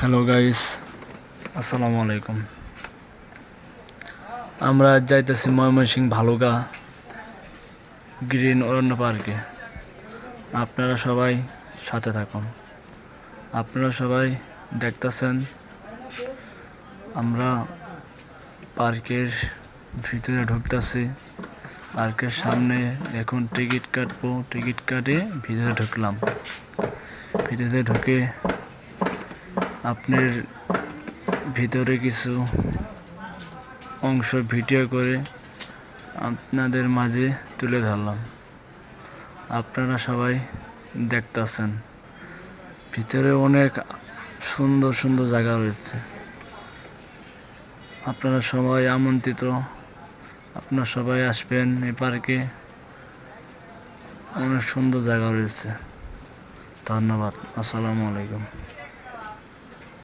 Hello guys আসসালামু আলাইকুম আমরা যাইতেছি ময়মনসিং ভালুকা গ্রিন অরণ্য পার্কে আপনারা সবাই সাথে থাকুন আপনারা সবাই দেখতেছেন আমরা পার্কের ভিতরে ঢুকতেছি পার্কের সামনে এখন টিকিট কাটবো টিকিট কাটে ভিতরে ঢুকলাম ভিতরে ঢুকে আপনার ভিতরে কিছু অংশ ভিডিও করে আপনাদের মাঝে তুলে ধরলাম। আপনারা সবাই দেখতেছেন। ভিতরে অনেক সুন্দর সুন্দর জায়গা রয়েছে। আপনারা সবাই আমন্ত্রিত। আপনারা সবাই আসবেন এই পার্কে। অনেক সুন্দর জায়গা রয়েছে। ধন্যবাদ। আসসালামু আলাইকুম।